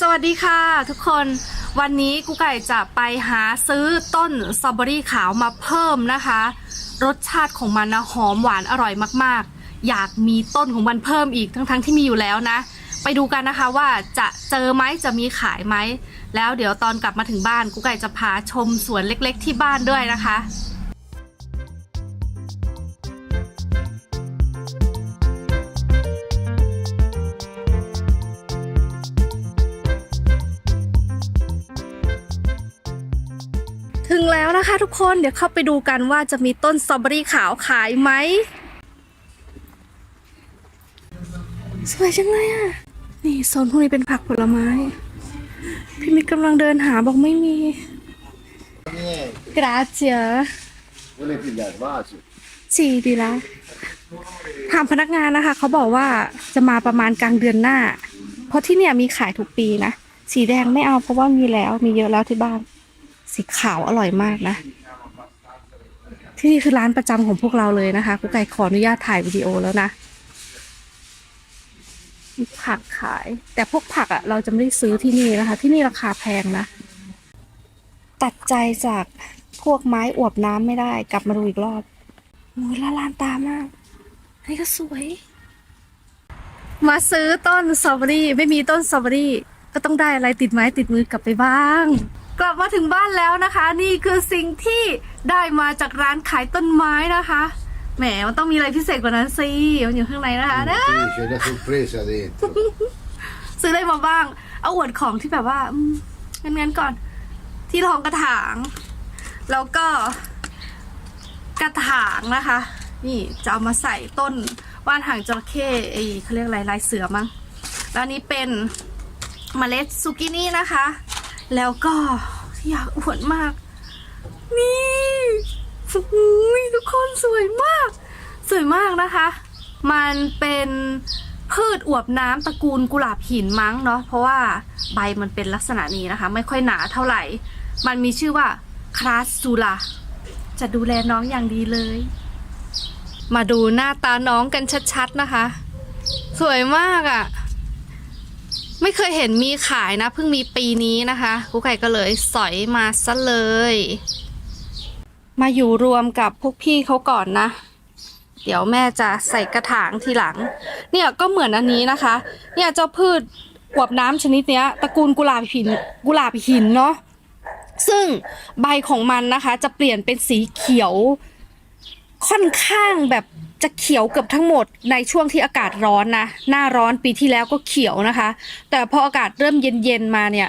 สวัสดีค่ะทุกคนวันนี้กูไก่จะไปหาซื้อต้นสตรอเบอรี่ขาวมาเพิ่มนะคะ รสชาติของมันนะหอมหวานอร่อยมากๆ อยากมีต้นของมันเพิ่มอีกทั้งๆที่มีอยู่แล้วนะ ไปดูกันนะคะว่าจะเจอไหมจะมีขายไหม แล้วเดี๋ยวตอนกลับมาถึงบ้านกูไก่จะพาชมสวนเล็กๆที่บ้านด้วยนะคะ นะคะทุกคนเดี๋ยวเข้าไปดูกันว่าจะมีต้นสตรอเบอรี่ขาวขายไหมสวยจังเลยอะ นี่โซนพวกนี้เป็นผักผลไม้ พี่มิกกำลังเดินหาบอกไม่มีกราเจียสี่ดีแล้วถามพนักงานนะคะ เขาบอกว่าจะมาประมาณกลางเดือนหน้า เพราะที่เนี่ยมีขายทุกปีนะ สีแดงไม่เอาเพราะว่ามีแล้วมีเยอะแล้วที่บ้าน สีขาวอร่อยมากนะ ที่นี่คือร้านประจำของพวกเราเลยนะคะกุ๊กไก่ขออนุญาตถ่ายวิดีโอแล้วนะมีผักขาย แต่พวกผักอะ่ะ เราจะไม่ได้ซื้อที่นี่นะคะ ที่นี่ราคาแพงนะ ตัดใจจากพวกไม้อวบน้ำไม่ได้ กลับมาดูอีกรอบโอ้ยละลานตามากอันนี้ก็สวย มาซื้อต้นสตรอเบอรี่ ไม่มีต้นสตรอเบอรี่ ก็ต้องได้อะไรติดไม้ติดมือกลับไปบ้าง กลับมาถึงบ้านแล้วนะคะ นี่คือสิ่งที่ได้มาจากร้านขายต้นไม้นะคะ แหมมันต้องมีอะไรพิเศษกว่านั้นสิมันอยู่ข้างในนะคะนะ Sì, c'è la sorpresa dentro. ซื้อได้มาบ้าง เอาอวดของที่แบบว่าอืมงั้นๆก่อน ที่รองกระถาง แล้วก็กระถางนะคะ นี่จะเอามาใส่ต้นว่านหางจระเข้ไอ้เขาเรียกอะไรลายเสือมั้งแล้วอันนี้เป็นเมล็ดซูกินี่นะคะ แล้วก็อยากอวดมาก นี่อุ้ยทุกคนสวยมาก สวยมากนะคะ มันเป็นพืชอวบน้ำตระกูลกุหลาบหินมั้งเนาะเพราะว่าใบมันเป็นลักษณะนี้นะคะ ไม่ค่อยหนาเท่าไหร่ มันมีชื่อว่าคลาสซูลาจะดูแลน้องอย่างดีเลย มาดูหน้าตาน้องกันชัดๆนะคะ สวยมากอะ่ะ ไม่เคยเห็นมีขายนะ เพิ่งมีปีนี้นะคะกุ๊กไก่ก็เลยสอยมาซะเลย มาอยู่รวมกับพวกพี่เขาก่อนนะ เดี๋ยวแม่จะใส่กระถางทีหลัง เนี่ยก็เหมือนอันนี้นะคะ เนี่ยเจ้าพืชอวบน้ำชนิดเนี้ยตระกูลกุหลาบหินกุหลาบหินเนาะซึ่งใบของมันนะคะ จะเปลี่ยนเป็นสีเขียวค่อนข้างแบบ จะเขียวเกือบทั้งหมดในช่วงที่อากาศร้อนนะหน้าร้อนปีที่แล้วก็เขียวนะคะ แต่พออากาศเริ่มเย็นๆมาเนี่ย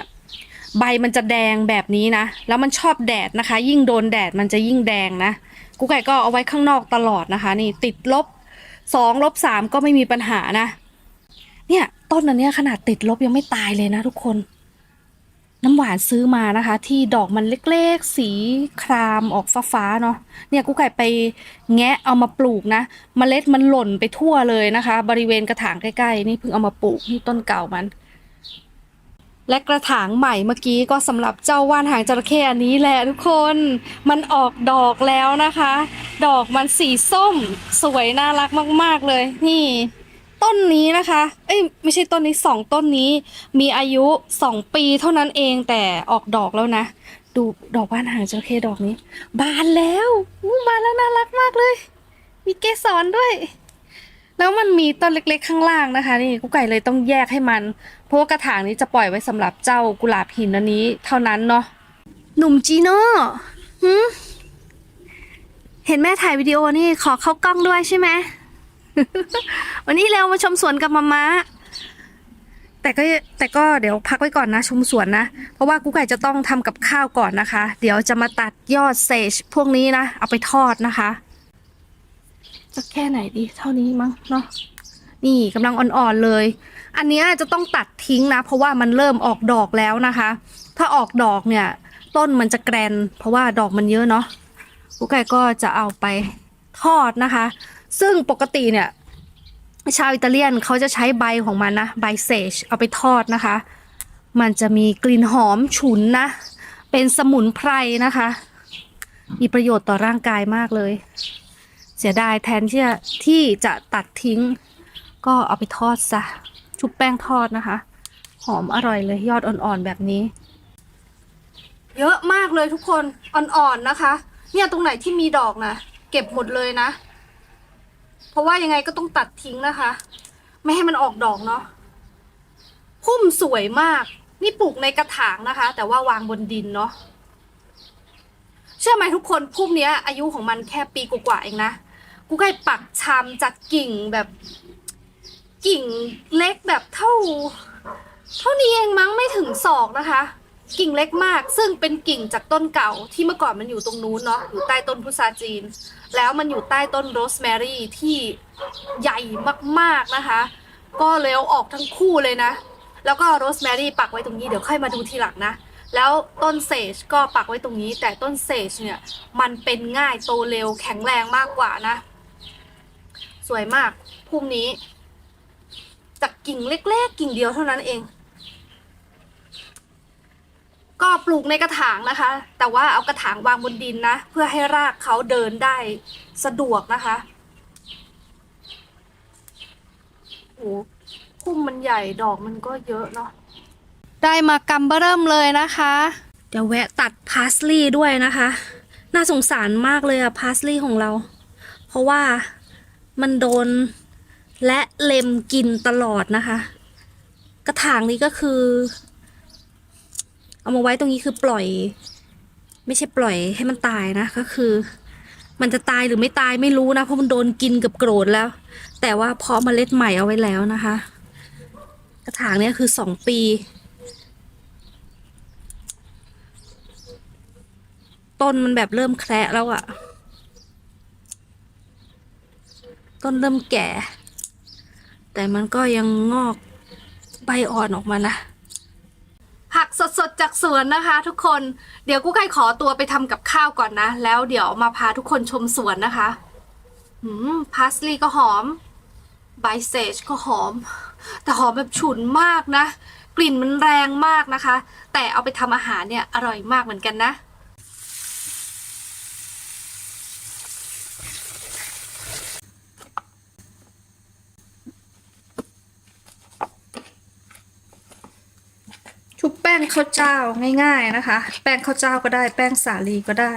ใบมันจะแดงแบบนี้นะ แล้วมันชอบแดดนะคะ ยิ่งโดนแดดมันจะยิ่งแดงนะกูไก่ก็เอาไว้ข้างนอกตลอดนะคะ นี่ติดลบสองลบสามก็ไม่มีปัญหานะ เนี่ยต้นอันเนี้ยขนาดติดลบยังไม่ตายเลยนะทุกคน น้ำหวานซื้อมานะคะ ที่ดอกมันเล็กๆ สีครามออกฟ้าๆเนาะเนี่ยกูไก่ไปแงะเอามาปลูกนะเมล็ดมันหล่นไปทั่วเลยนะคะ บริเวณกระถางใกล้ๆ นี่เพิ่งเอามาปลูกนี่ต้นเก่ามัน และกระถางใหม่เมื่อกี้ก็สำหรับเจ้าว่านหางจระเข้อันนี้แหละทุกคนมันออกดอกแล้วนะคะ ดอกมันสีส้ม สวยน่ารักมาก ๆเลยนี่ ต้นนี้นะคะ เอ้ยไม่ใช่ต้นนี้สองต้นนี้ มีอายุสองปีเท่านั้นเองแต่ออกดอกแล้วนะ ดูดอกว่านหางจระเข้ดอกนี้ บานแล้วอู้บานแล้วน่ารักมากเลย มีเกสรด้วย แล้วมันมีต้นเล็กๆ ข้างล่างนะคะ นี่กุ๊กไก่เลยต้องแยกให้มัน เพราะว่ากระถางนี้จะปล่อยไว้สำหรับเจ้ากุหลาบหินอันนี้ เท่านั้นเนาะหนุ่มจีโน่หืมเห็นแม่ถ่ายวิดีโอนี่ขอเข้ากล้องด้วยใช่ไหม วันนี้เร็วมาชมสวนกับมาม่าแต่ก็แต่ก็เดี๋ยวพักไว้ก่อนนะชมสวนนะ เพราะว่ากุ๊กไก่จะต้องทำกับข้าวก่อนนะคะ เดี๋ยวจะมาตัดยอดเซจพวกนี้นะ เอาไปทอดนะคะจะแค่ไหนดีเท่านี้มั้งเนาะนี่กำลังอ่อนๆเลย อันนี้จะต้องตัดทิ้งนะ เพราะว่ามันเริ่มออกดอกแล้วนะคะ ถ้าออกดอกเนี่ย ต้นมันจะแกรน เพราะว่าดอกมันเยอะเนาะกุ๊กไก่ก็จะเอาไปทอดนะคะ ซึ่งปกติเนี่ย ชาวอิตาเลียนเขาจะใช้ใบของมันนะใบเซจเอาไปทอดนะคะ มันจะมีกลิ่นหอมฉุนนะ เป็นสมุนไพรนะคะ มีประโยชน์ต่อร่างกายมากเลย เสียดายแทนที่จะที่จะตัดทิ้ง ก็เอาไปทอดซะชุบแป้งทอดนะคะหหอมอร่อยเลยยอดอ่อนๆแบบนี้ เยอะมากเลยทุกคนอ่อนๆนะคะ เนี่ยตรงไหนที่มีดอกนะเก็บหมดเลยนะ เพราะว่ายังไงก็ต้องตัดทิ้งนะคะ ไม่ให้มันออกดอกเนาะพุ่มสวยมาก นี่ปลูกในกระถางนะคะ แต่ว่าวางบนดินเนาะเชื่อไหมทุกคนพุ่มเนี้ย อายุของมันแค่ปีกว่าๆเองนะกูไก่ปักชำจากกิ่งแบบกิ่งเล็กแบบเท่า เท่านี้เองมั้งไม่ถึงศอกนะคะ กิ่งเล็กมาก ซึ่งเป็นกิ่งจากต้นเก่าที่เมื่อก่อนมันอยู่ตรงนู้นเนาะอยู่ใต้ต้นพุทราจีน แล้วมันอยู่ใต้ต้นโรสแมรี่ที่ใหญ่มากๆนะคะ ก็เลยเอาออกทั้งคู่เลยนะ แล้วก็โรสแมรี่ปักไว้ตรงนี้เดี๋ยวค่อยมาดูทีหลังนะ แล้วต้นเซจก็ปักไว้ตรงนี้ แต่ต้นเซจเนี่ยมันเป็นง่ายโตเร็วแข็งแรงมากกว่านะ สวยมากพุ่มนี้ จากกิ่งเล็ก ๆ กิ่งเดียวเท่านั้นเอง ก็ปลูกในกระถางนะคะ แต่ว่าเอากระถางวางบนดินนะ เพื่อให้รากเขาเดินได้สะดวกนะคะโอ้พุ่มมันใหญ่ดอกมันก็เยอะเนาะได้มากำเบอร์เริ่มเลยนะคะ เดี๋ยวแวะตัดพาสลีย์ด้วยนะคะ น่าสงสารมากเลยอะพาสลีย์ของเรา เพราะว่ามันโดนและเล็มกินตลอดนะคะ กระถางนี้ก็คือ เอามาไว้ตรงนี้คือปล่อย ไม่ใช่ปล่อยให้มันตายนะก็คือ มันจะตายหรือไม่ตายไม่รู้นะเพราะมันโดนกินกับโกรธแล้ว แต่ว่าเพาะเมล็ดใหม่เอาไว้แล้วนะคะ กระถางเนี้ยคือสองปีต้นมันแบบเริ่มแคระแล้วอะต้นเริ่มแก่ แต่มันก็ยังงอกใบอ่อนออกมานะ ผักสดๆจากสวนนะคะ ทุกคนเดี๋ยวกู้ไก่ขอตัวไปทำกับข้าวก่อนนะ แล้วเดี๋ยวมาพาทุกคนชมสวนนะคะอืมพาสลีก็หอมไบเซจก็หอม แต่หอมแบบฉุนมากนะ กลิ่นมันแรงมากนะคะ แต่เอาไปทำอาหารเนี่ยอร่อยมากเหมือนกันนะ ชุบแป้งข้าวเจ้าง่าย ๆนะคะ แป้งข้าวเจ้าก็ได้ แป้งสาลีก็ได้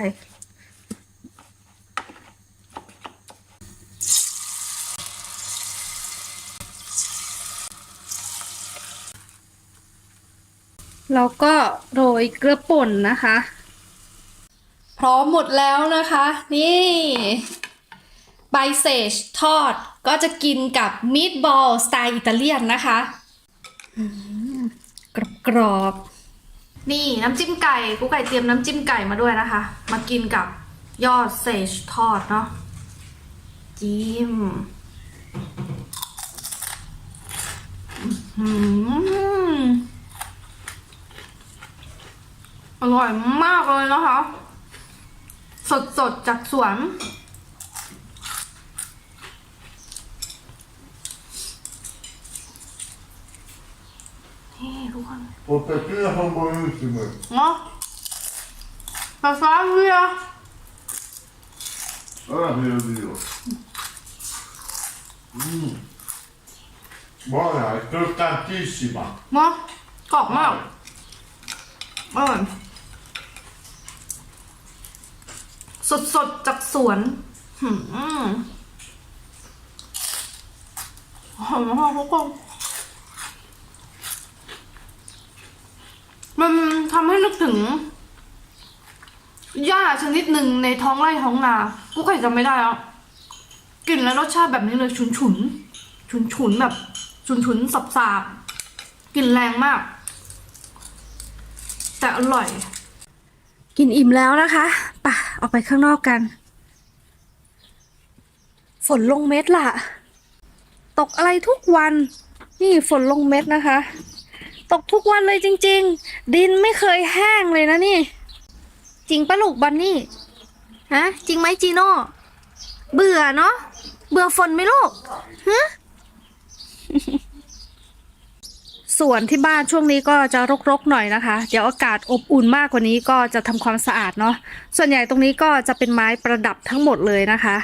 แล้วก็โรยเกลือป่นนะคะ พร้อมหมดแล้วนะคะ นี่ไบเซจทอดก็จะกินกับมีดบอลสไตล์อิตาเลียนนะคะ กรอบๆนี่น้ำจิ้มไก่กูไก่เตรียมน้ำจิ้มไก่มาด้วยนะคะ มากินกับยอดเซจทอดเนาะจิ้มอื้อหืออร่อยมากเลยนะคะ สดๆจากสวน นี่ทุกคน Polpettina sono buonissime. No? La salvia? Ora te lo dico. Mm. Buona, è croccantissima. เนาะกรอบมากอร่อยสดๆจากสวนหืมหอมมากทุกคน มันทำให้นึกถึงหญ้าชนิดหนึ่งในท้องไร่ท้องนากูเคยจำไม่ได้แล้วกลิ่นและรสชาติแบบนี้เลยฉุนฉุนฉุนฉุนแบบ ฉุนฉุนสับสาบๆกลิ่นแรงมาก แต่อร่อย กินอิ่มแล้วนะคะป่ะออกไปข้างนอกกัน ฝนลงเม็ดล่ะ ตกอะไรทุกวัน นี่ฝนลงเม็ดนะคะ ตกทุกวันเลยจริง ๆ ดินไม่เคยแห้งเลยนะนี่ จริงปะลูกบันนี่ฮะจริงไหมจีโน่เบื่อเนาะเบื่อฝนไหมลูกฮะส่วนที่บ้านช่วงนี้ก็จะรกๆหน่อยนะคะ เดี๋ยวอากาศอบอุ่นมากกว่านี้ก็จะทำความสะอาดเนาะส่วนใหญ่ตรงนี้ก็จะเป็นไม้ประดับทั้งหมดเลยนะคะ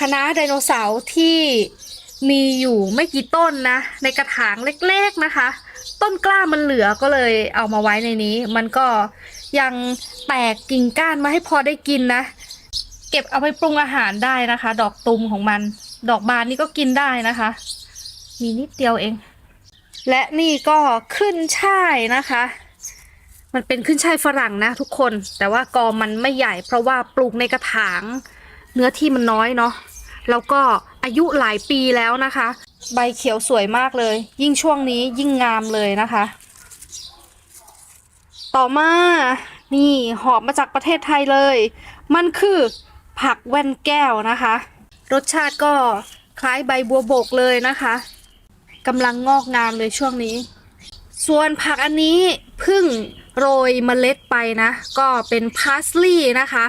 คณะไดโนเสาร์ที่มีอยู่ไม่กี่ต้นนะ ในกระถางเล็กๆนะคะ ต้นกล้ามันเหลือก็เลยเอามาไว้ในนี้ มันก็ยังแตกกิ่งก้านมาให้พอได้กินนะ เก็บเอาไปปรุงอาหารได้นะคะ ดอกตุมของมัน ดอกบานนี่ก็กินได้นะคะ มีนิดเดียวเอง และนี่ก็ขึ้นช่ายนะคะ มันเป็นขึ้นช่ายฝรั่งนะทุกคน แต่ว่ากอมันไม่ใหญ่ เพราะว่าปลูกในกระถาง เนื้อที่มันน้อยเนาะแล้วก็อายุหลายปีแล้วนะคะ ใบเขียวสวยมากเลย ยิ่งช่วงนี้ยิ่งงามเลยนะคะ ต่อมานี่หอบมาจากประเทศไทยเลย มันคือผักแว่นแก้วนะคะ รสชาติก็คล้ายใบบัวบกเลยนะคะกำลังงอกงามเลยช่วงนี้ ส่วนผักอันนี้เพิ่งโรยเมล็ดไปนะ ก็เป็นพาสลีย์นะคะ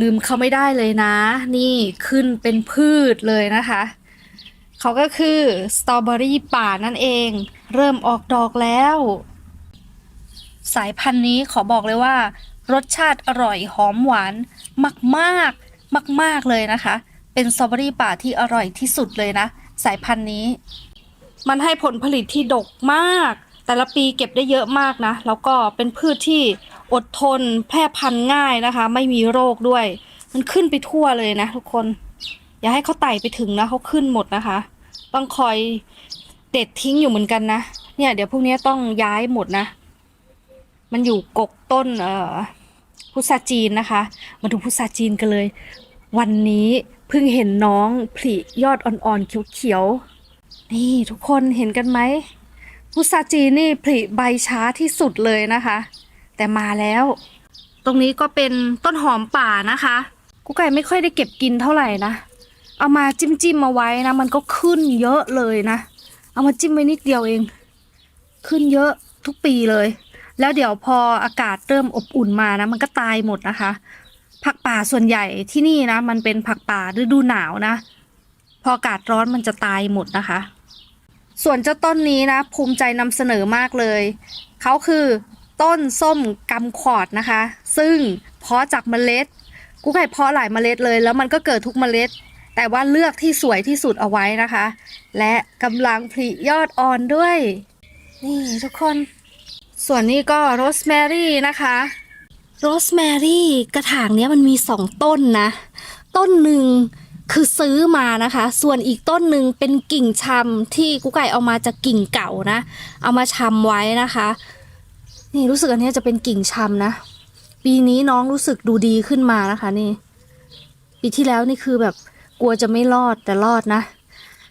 ลืมเขาไม่ได้เลยนะ นี่ขึ้นเป็นพืชเลยนะคะ เขาก็คือสตรอเบอรี่ป่านั่นเอง เริ่มออกดอกแล้ว สายพันธุ์นี้ขอบอกเลยว่า รสชาติอร่อยหอมหวานมากๆ มาก ๆ เลยนะคะ เป็นสตรอเบอรี่ป่าที่อร่อยที่สุดเลยนะ สายพันธุ์นี้ มันให้ผลผลิตที่ดกมาก แต่ละปีเก็บได้เยอะมากนะ แล้วก็เป็นพืชที่อดทนแพร่พันธุ์ง่ายนะคะ ไม่มีโรคด้วย มันขึ้นไปทั่วเลยนะทุกคนอย่าให้เขาไต่ไปถึงนะเขาขึ้นหมดนะคะ ต้องคอยเด็ดทิ้งอยู่เหมือนกันนะ เนี่ยเดี๋ยวพวกนี้ต้องย้ายหมดนะ มันอยู่กกต้นเอ่อพุทราจีนนะคะ มาดูพุทราจีนกันเลย วันนี้เพิ่งเห็นน้องผลิยอดอ่อนๆเขียวๆ นี่ทุกคนเห็นกันไหมพุทราจีนนี่ผลิใบช้าที่สุดเลยนะคะ แต่มาแล้ว ตรงนี้ก็เป็นต้นหอมป่านะคะกุ๊กไก่ไม่ค่อยได้เก็บกินเท่าไหร่นะ เอามาจิ้มจิ้มมาไว้นะมันก็ขึ้นเยอะเลยนะ เอามาจิ้มไว้นิดเดียวเอง ขึ้นเยอะทุกปีเลย แล้วเดี๋ยวพออากาศเริ่มอบอุ่นมานะ มันก็ตายหมดนะคะ ผักป่าส่วนใหญ่ที่นี่นะ มันเป็นผักป่าฤดูหนาวนะ พออากาศร้อนมันจะตายหมดนะคะ ส่วนเจ้าต้นนี้นะ ภูมิใจนำเสนอมากเลยเขาคือต้นส้มกำขอดนะคะ ซึ่งเพาะจากเมล็ด กูไก่เพาะหลายเมล็ดเลย แล้วมันก็เกิดทุกเมล็ด แต่ว่าเลือกที่สวยที่สุดเอาไว้นะคะ และกำลังผลิยอดอ่อนด้วย นี่ทุกคน ส่วนนี้ก็โรสแมรี่นะคะโรสแมรี่กระถางเนี้ยมันมีสองต้นนะ ต้นหนึ่งคือซื้อมานะคะ ส่วนอีกต้นหนึ่งเป็นกิ่งชำที่กุ๊กไก่เอามาจากกิ่งเก่านะ เอามาชำไว้นะคะ นี่รู้สึกอันนี้จะเป็นกิ่งชำนะ ปีนี้น้องรู้สึกดูดีขึ้นมานะคะ นี่ ปีที่แล้วนี่คือแบบ กลัวจะไม่รอดแต่รอดนะ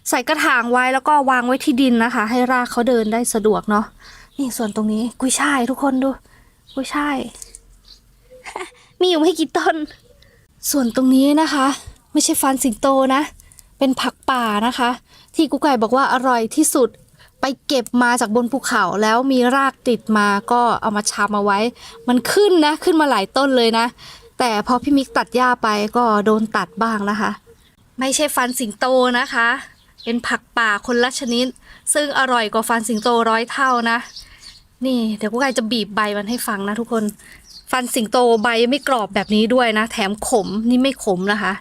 ใส่กระถางไว้แล้วก็วางไว้ที่ดินนะคะ ให้รากเขาเดินได้สะดวกเนาะนี่ส่วนตรงนี้กุ้ยช่ายทุกคนดู กุ้ยช่าย มีอยู่ไม่กี่ต้น ส่วนตรงนี้นะคะ ไม่ใช่ฟันสิงโตนะ เป็นผักป่านะคะ ที่กุ๊กไก่บอกว่าอร่อยที่สุดไปเก็บมาจากบนภูเขาแล้วมีรากติดมาก็เอามาชำเอาไว้ มันขึ้นนะ ขึ้นมาหลายต้นเลยนะ แต่พอพี่มิกตัดหญ้าไปก็โดนตัดบ้างนะคะ ไม่ใช่ฟันสิงโตนะคะ เป็นผักป่าคนละชนิด ซึ่งอร่อยกว่าฟันสิงโตร้อยเท่านะ นี่เดี๋ยวกุ๊กไก่จะบีบใบมันให้ฟังนะทุกคน ฟันสิงโตใบไม่กรอบแบบนี้ด้วยนะ แถมขมนี่ไม่ขมนะคะ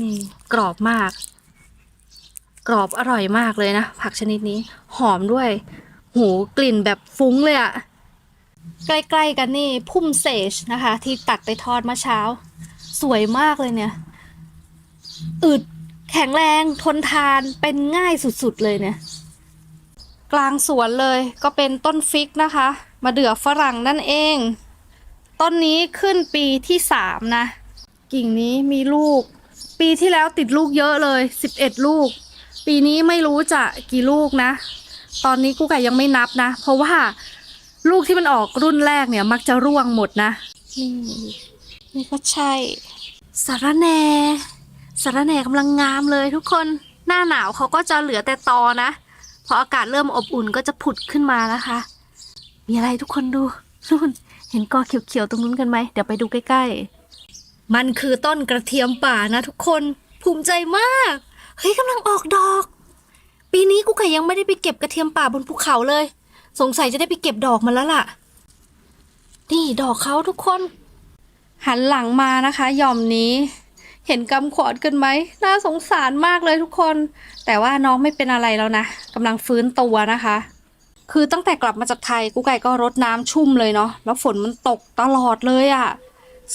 นี่กรอบมาก กรอบอร่อยมากเลยนะ ผักชนิดนี้ หอมด้วยหูกลิ่นแบบฟุ้งเลยอะใกล้ๆกันนี่พุ่มเสจนะคะ ที่ตัดไปทอดเมื่อเช้า สวยมากเลยเนี่ย อึดแข็งแรงทนทานเป็นง่ายสุดๆเลยเนี่ย กลางสวนเลยก็เป็นต้นฟิกนะคะ มาเดือฝรั่งนั่นเอง ต้นนี้ขึ้นปีที่สามนะ กิ่งนี้มีลูก ปีที่แล้วติดลูกเยอะเลยสิบเอ็ดลูก ปีนี้ไม่รู้จะกี่ลูกนะ ตอนนี้กูไก่ยังไม่นับนะ เพราะว่าลูกที่มันออกรุ่นแรกเนี่ยมักจะร่วงหมดนะนี่นี่ก็ใช่สารแหน สารแหน่กำลังงามเลยทุกคนหน้าหนาวเขาก็จะเหลือแต่ตอนะ พออากาศเริ่มอบอุ่นก็จะผุดขึ้นมานะคะ มีอะไรทุกคนดูนู่นเห็นกอเขียวๆตรงนู้นกันไหมเดี๋ยวไปดูใกล้ๆ มันคือต้นกระเทียมป่านะทุกคนภูมิใจมากเฮ้ยกำลังออกดอก ปีนี้กูไก่ยังไม่ได้ไปเก็บกระเทียมป่าบนภูเขาเลย สงสัยจะได้ไปเก็บดอกมันแล้วล่ะนี่ดอกเขาทุกคน หันหลังมานะคะหย่อมนี้ เห็นกำขวดกันไหมน่าสงสารมากเลยทุกคน แต่ว่าน้องไม่เป็นอะไรแล้วนะกำลังฟื้นตัวนะคะ คือตั้งแต่กลับมาจากไทยกูไก่ก็รดน้ำชุ่มเลยเนาะแล้วฝนมันตกตลอดเลยอะ่ะ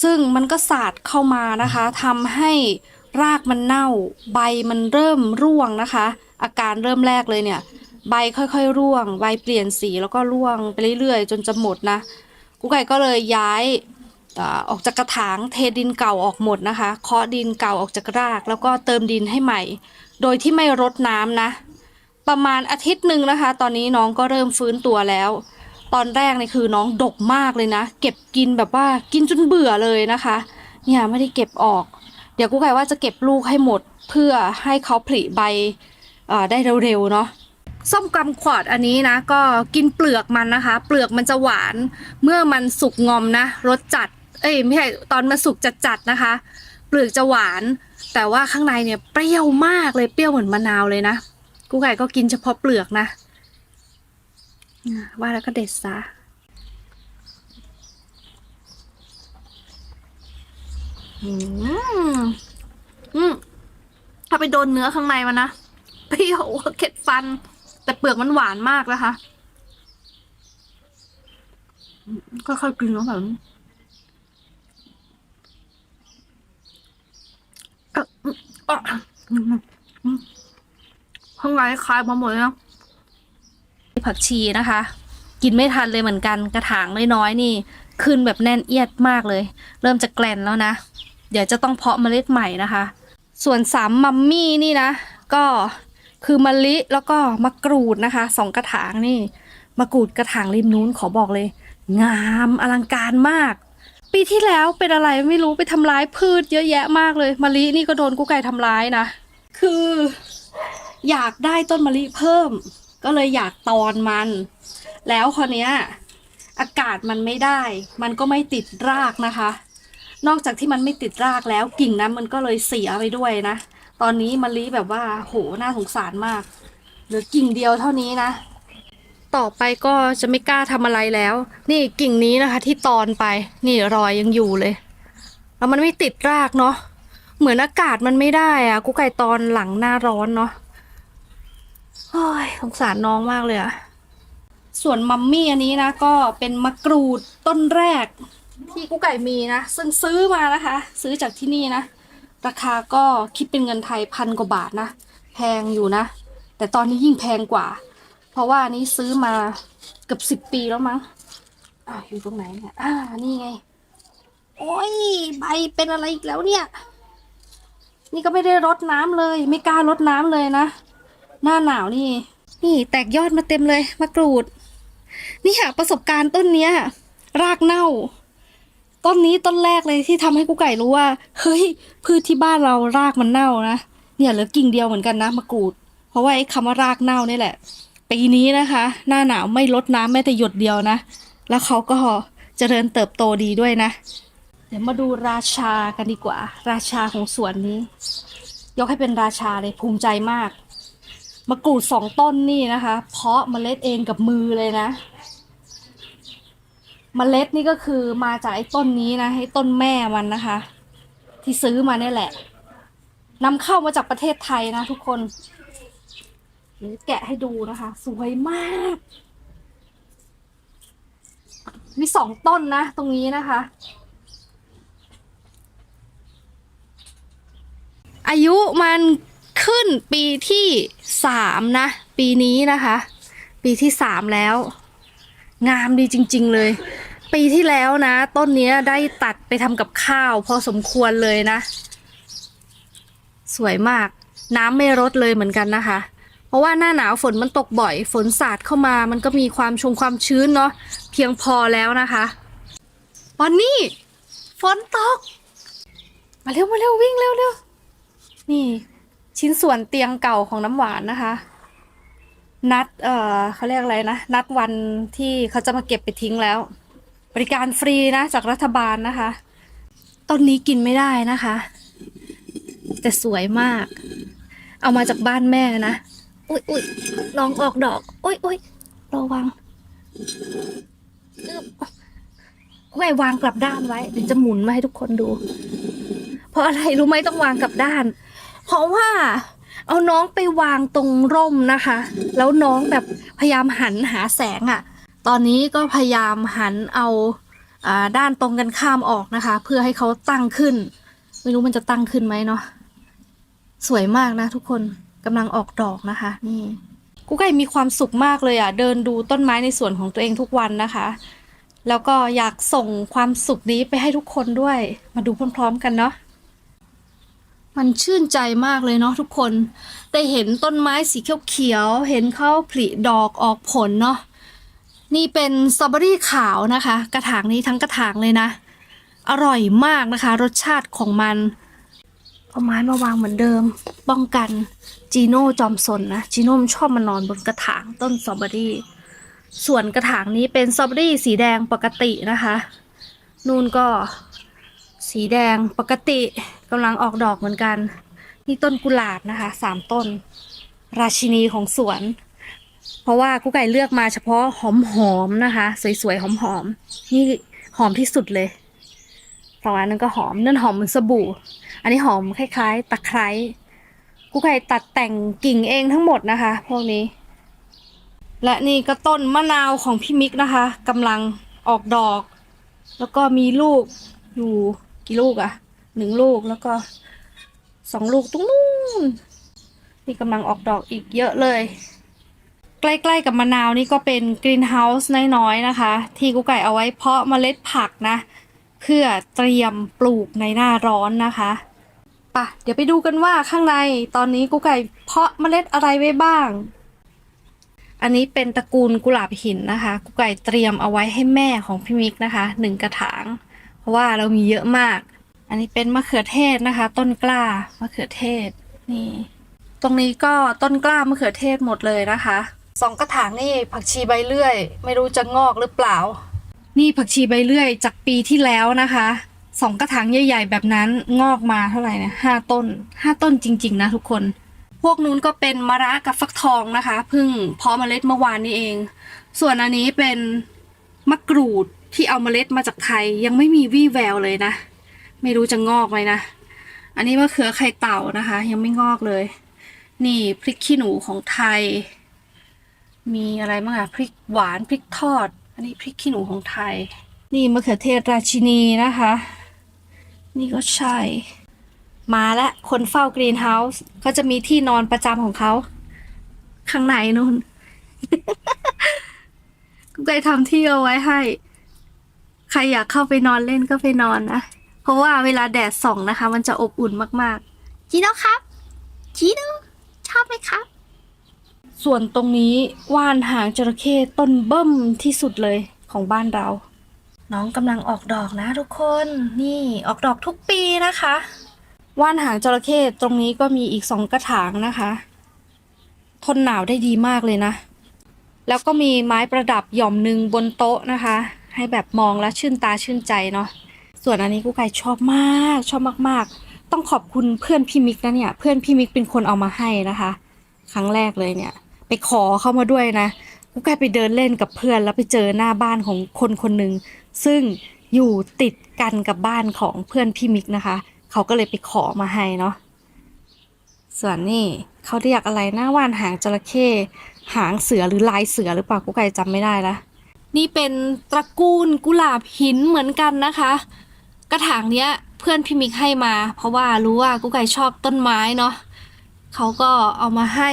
ซึ่งมันก็สาดเข้ามานะคะทำให้รากมันเน่า ใบมันเริ่มร่วงนะคะ อาการเริ่มแรกเลยเนี่ย ใบค่อยๆ ร่วง ใบเปลี่ยนสีแล้วก็ร่วงไปเรื่อยๆ จนจะหมดนะกูไก่ก็เลยย้าย ออกจากกระถางเทดินเก่าออกหมดนะคะ เคาะดินเก่าออกจากราก แล้วก็เติมดินให้ใหม่ โดยที่ไม่รดน้ำนะ ประมาณอาทิตย์หนึ่งนะคะ ตอนนี้น้องก็เริ่มฟื้นตัวแล้ว ตอนแรกนี่คือน้องดกมากเลยนะ เก็บกินแบบว่ากินจนเบื่อเลยนะคะ เนี่ยไม่ได้เก็บออก เดี๋ยวกูไก่ว่าจะเก็บลูกให้หมด เพื่อให้เขาผลิใบได้เร็วๆเนาะส้มกำขวดอันนี้นะ ก็กินเปลือกมันนะคะ เปลือกมันจะหวานเมื่อมันสุกงอมนะรสจัด อ้ยไม่ใช่ตอนมันสุกจัดๆนะคะ เปลือกจะหวาน แต่ว่าข้างในเนี่ยเปรี้ยวมากเลยเปรี้ยวเหมือนมะนาวเลยนะกูไก่ก็กินเฉพาะเปลือกนะว่าแล้วก็เด็ดซะอืมอืมถ้าไปโดนเนื้อข้างในมันนะเปรี้ยวเข็ดฟัน แต่เปลือกมันหวานมากนะคะค่อยๆกินแล้วแบบนี้เอ่ออืมอะอืมอืม ข้างในคลายมาหมดเลยนะผักชีนะคะ กินไม่ทันเลยเหมือนกันกระถางน้อยๆนี่ ขึ้นแบบแน่นเอียดมากเลย เริ่มจะแกลนแล้วนะ เดี๋ยวจะต้องเพาะเมล็ดใหม่นะคะ ส่วนสามมัมมี่นี่นะ ก็คือมะลิแล้วก็มะกรูดนะคะสองกระถางนี่มะกรูดกระถางริมนู้นขอบอกเลย งามอลังการมาก ปีที่แล้วเป็นอะไรไม่รู้ไปทำร้ายพืชเยอะแยะมากเลยมะลินี่ก็โดนกุ๊กไก่ทำร้ายนะ คือ อยากได้ต้นมะลิเพิ่ม ก็เลยอยากตอนมัน แล้วคราวเนี้ยอากาศมันไม่ได้ มันก็ไม่ติดรากนะคะ นอกจากที่มันไม่ติดรากแล้วกิ่งนั้นมันก็เลยเสียไปด้วยนะ ตอนนี้มะลิแบบว่า โหน่าสงสารมากเหลือกิ่งเดียวเท่านี้นะ ต่อไปก็จะไม่กล้าทำอะไรแล้ว นี่กิ่งนี้นะคะ ที่ตอนไป นี่รอยยังอยู่เลย แล้วมันไม่ติดรากเนาะเหมือนอากาศมันไม่ได้อะกุ๊กไก่ตอนหลังหน้าร้อนเนาะโอ้ยสงสารน้องมากเลยอะส่วนมัมมี่อันนี้นะ ก็เป็นมะกรูดต้นแรก ที่กุ๊กไก่มีนะซึ่งซื้อมานะคะ ซื้อจากที่นี่นะ ราคาก็คิดเป็นเงินไทยพันกว่าบาทนะ แพงอยู่นะ แต่ตอนนี้ยิ่งแพงกว่า เพราะว่านี้ซื้อมาเกือบสิบปีแล้วมั้งอ่าอยู่ตรงไหนเนี่ยอ่านี่ไง โอ้ยใบเป็นอะไรอีกแล้วเนี่ย นี่ก็ไม่ได้รดน้ำเลย ไม่กล้ารดน้ำเลยนะหน้าหนาวนี่ นี่แตกยอดมาเต็มเลยมะกรูด นี่หากประสบการณ์ต้นเนี้ย รากเน่า ต้นนี้ต้นแรกเลยที่ทำให้กูไก่รู้ว่า เฮ้ยพืชที่บ้านเรารากมันเน่านะเนี่ยเหลือกิ่งเดียวเหมือนกันนะมะกรูด เพราะว่าไอ้คำว่ารากเน่านี่แหละ ปีนี้นะคะ หน้าหนาวไม่ลดน้ำแม้แต่หยดเดียวนะ แล้วเขาก็เจริญเติบโตดีด้วยนะ เดี๋ยวมาดูราชากันดีกว่า ราชาของสวนนี้ ยกให้เป็นราชาเลยภูมิใจมากมะกรูดสองต้นนี่นะคะ เพาะเมล็ดเองกับมือเลยนะเมล็ดนี่ก็คือมาจากไอ้ต้นนี้นะไอ้ต้นแม่มันนะคะ ที่ซื้อมาเนี่ยแหละนำเข้ามาจากประเทศไทยนะทุกคน เดี๋ยวแกะให้ดูนะคะ สวยมาก มีสองต้นนะ ตรงนี้นะคะ อายุมันขึ้นปีที่สามนะ ปีนี้นะคะ ปีที่สามแล้ว งามดีจริง ๆ เลย ปีที่แล้วนะ ต้นนี้ได้ตัดไปทำกับข้าว พอสมควรเลยนะ สวยมาก น้ำไม่ลดเลยเหมือนกันนะคะ เพราะว่าหน้าหนาวฝนมันตกบ่อย ฝนสาดเข้ามามันก็มีความชงความชื้นเนาะเพียงพอแล้วนะคะวันนี้ฝนตก มาเร็วมาเร็ววิ่งเร็วเร็วนี่ ชิ้นส่วนเตียงเก่าของน้ำหวานนะคะ นัดเอ่อเขาเรียกอะไรนะ นัดวันที่เขาจะมาเก็บไปทิ้งแล้ว บริการฟรีนะ จากรัฐบาลนะคะต้นนี้กินไม่ได้นะคะ แต่สวยมาก เอามาจากบ้านแม่นะ อุ้ยอุ้ยลองออกดอก อุ้ยอุ้ยระวังไว้วางกลับด้านไว้เดี๋ยวจะหมุนมาให้ทุกคนดู เพราะอะไรรู้ไหมต้องวางกลับด้าน เพราะว่าเอาน้องไปวางตรงร่มนะคะ แล้วน้องแบบพยายามหันหาแสงอะ่ะ ตอนนี้ก็พยายามหันเอาอ่าด้านตรงกันข้ามออกนะคะ เพื่อให้เขาตั้งขึ้น ไม่รู้มันจะตั้งขึ้นไหมเนาะสวยมากนะทุกคน กำลังออกดอกนะคะ นี่กูไก่มีความสุขมากเลยอะ่ะ เดินดูต้นไม้ในสวนของตัวเองทุกวันนะคะ แล้วก็อยากส่งความสุขนี้ไปให้ทุกคนด้วย มาดูพร้อมๆกันเนาะมันชื่นใจมากเลยเนาะทุกคน ได้เห็นต้นไม้สีเขียวๆเห็นเขาผลิดอกออกผลเนาะนี่เป็นสตรอเบอรี่ขาวนะคะ กระถางนี้ทั้งกระถางเลยนะ อร่อยมากนะคะ รสชาติของมันเอาไม้มาวางเหมือนเดิม ป้องกัน จีโน่จอมสนนะจีโน่ชอบมานอนบนกระถางต้นสตรอเบอรี่ ส่วนกระถางนี้เป็นสตรอเบอรี่สีแดงปกตินะคะ นู่นก็สีแดงปกติกำลังออกดอกเหมือนกัน นี่ต้นกุหลาบนะคะสามต้น ราชินีของสวน เพราะว่ากุ๊กไก่เลือกมาเฉพาะหอมๆนะคะ สวยๆหอมๆนี่หอมที่สุดเลยฝั่งนั้นก็หอมนั่นหอมเหมือนสบู่ อันนี้หอมคล้ายๆ ตะไคร้ กุ๊กไก่ตัดแต่งกิ่งเองทั้งหมดนะคะ พวกนี้ และนี่ก็ต้นมะนาวของพี่มิกนะคะกำลังออกดอก แล้วก็มีลูกอยู่กี่ลูกอะหนึ่งลูกแล้วก็สองลูกตรงนู้นนี่กำลังออกดอกอีกเยอะเลย ใกล้ๆกับมะนาวนี่ก็เป็นกรีนเฮาส์น้อยๆนะคะ ที่กุ๊กไก่เอาไว้เพาะเมล็ดผักนะ เพื่อเตรียมปลูกในหน้าร้อนนะคะ ปะเดี๋ยวไปดูกันว่าข้างในตอนนี้กุ๊กไก่เพาะเมล็ดอะไรไว้บ้าง อันนี้เป็นตระกูลกุหลาบหินนะคะกุ๊กไก่เตรียมเอาไว้ให้แม่ของพี่มิกนะคะหนึ่งกระถาง เพราะว่าเรามีเยอะมาก อันนี้เป็นมะเขือเทศนะคะ ต้นกล้ามะเขือเทศนี่ ตรงนี้ก็ต้นกล้ามะเขือเทศหมดเลยนะคะสองกระถางนี่ผักชีใบเลื่อย ไม่รู้จะงอกหรือเปล่า นี่ผักชีใบเลื่อยจากปีที่แล้วนะคะ สองกระถางใหญ่ ๆ แบบนั้นงอกมาเท่าไหร่นะห้าต้นห้าต้นจริง ๆ นะทุกคน พวกนู้นก็เป็นมะระกับฟักทองนะคะเพิ่งเพาะเมล็ดเมื่อวานนี้เอง ส่วนอันนี้เป็นมะกรูดที่เอาเมล็ดมาจากไทยยังไม่มีวี่แววเลยนะ ไม่รู้จะงอกไหมนะ อันนี้มะเขือไข่เต่านะคะ ยังไม่งอกเลย นี่พริกขี้หนูของไทย มีอะไรบ้างอะพริกหวานพริกทอด อันนี้พริกขี้หนูของไทย นี่มะเขือเทศราชินีนะคะ นี่ก็ใช่ มาแล้วคนเฝ้ากรีนเฮาส์เขาจะมีที่นอนประจำของเขา ข้างในนู่นกูเคยทำที่เอาไว้ให้ ใครอยากเข้าไปนอนเล่นก็ไปนอนนะ เพราะว่าเวลาแดดส่องนะคะ มันจะอบอุ่นมากๆจีโน่ครับจีโน่ชอบไหมครับ ส่วนตรงนี้ว่านหางจระเข้ต้นเบิ้มที่สุดเลยของบ้านเรา น้องกำลังออกดอกนะทุกคนนี่ออกดอกทุกปีนะคะ ว่านหางจระเข้ตรงนี้ก็มีอีกสองกระถางนะคะ ทนหนาวได้ดีมากเลยนะ แล้วก็มีไม้ประดับหย่อมหนึ่งบนโต๊ะนะคะ ให้แบบมองแล้วชื่นตาชื่นใจเนาะส่วนอันนี้กูไก่ชอบมากชอบมากๆ ต้องขอบคุณเพื่อนพี่มิกนะเนี่ย เพื่อนพี่มิกเป็นคนเอามาให้นะคะ ครั้งแรกเลยเนี่ย ไปขอเข้ามาด้วยนะกูไก่ไปเดินเล่นกับเพื่อนแล้วไปเจอหน้าบ้านของคนคนหนึ่ง ซึ่งอยู่ติดกันกับบ้านของเพื่อนพี่มิกนะคะ เขาก็เลยไปขอมาให้เนาะส่วนนี่เขาเรียกอะไรหนะว่านหางจระเข้หางเสือหรือลายเสือหรือเปล่ากูไก่จำไม่ได้ละนี่เป็นตระกูลกุหลาบหินเหมือนกันนะคะ กระถางเนี้ยเพื่อนพี่มิกให้มา เพราะว่ารู้ว่ากูไก่ชอบต้นไม้เนาะเขาก็เอามาให้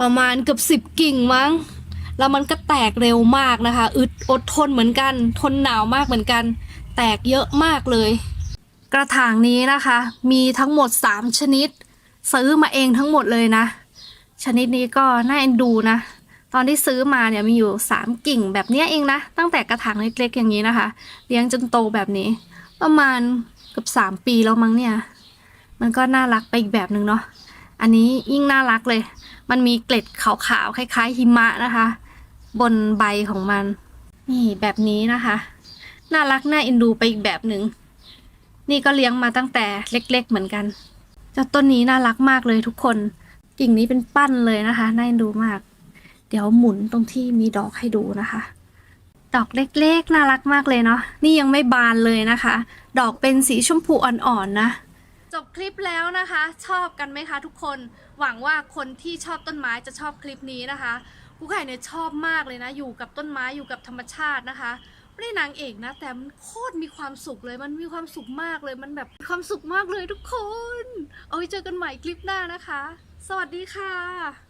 ประมาณเกือบสิบกิ่งมั้ง แล้วมันก็แตกเร็วมากนะคะ อึดอดทนเหมือนกัน ทนหนาวมากเหมือนกัน แตกเยอะมากเลย กระถางนี้นะคะ มีทั้งหมด 3 ชนิด ซื้อมาเองทั้งหมดเลยนะ ชนิดนี้ก็น่าเอ็นดูนะ ตอนที่ซื้อมาเนี่ยมีอยู่ 3 กิ่งแบบนี้เองนะ ตั้งแต่กระถางเล็กๆอย่างนี้นะคะ เลี้ยงจนโตแบบนี้ ประมาณเกือบ3 ปีแล้วมั้งเนี่ย มันก็น่ารักไปอีกแบบหนึ่งเนาะ อันนี้ยิ่งน่ารักเลย มันมีเกล็ดขาวๆคล้ายๆหิมะนะคะ บนใบของมัน นี่แบบนี้นะคะ น่ารักน่าเอ็นดูไปอีกแบบหนึ่งนี่ก็เลี้ยงมาตั้งแต่เล็ก ๆ เหมือนกันเจ้าต้นนี้น่ารักมากเลยทุกคน กิ่งนี้เป็นปั้นเลยนะคะ น่าเอ็นดูมาก เดี๋ยวหมุนตรงที่มีดอกให้ดูนะคะ ดอกเล็กๆ น่ารักมากเลยเนาะนี่ยังไม่บานเลยนะคะ ดอกเป็นสีชมพูอ่อนๆนะจบคลิปแล้วนะคะ ชอบกันไหมคะทุกคนหวังว่าคนที่ชอบต้นไม้จะชอบคลิปนี้นะคะ กูไข่เนี่ยชอบมากเลยนะ อยู่กับต้นไม้อยู่กับธรรมชาตินะคะไม่ได้นางเอกนะ แต่มันโคตรมีความสุขเลย มันมีความสุขมากเลย มันแบบมีความสุขมากเลยทุกคน เอาไว้เจอกันใหม่คลิปหน้านะคะ สวัสดีค่ะ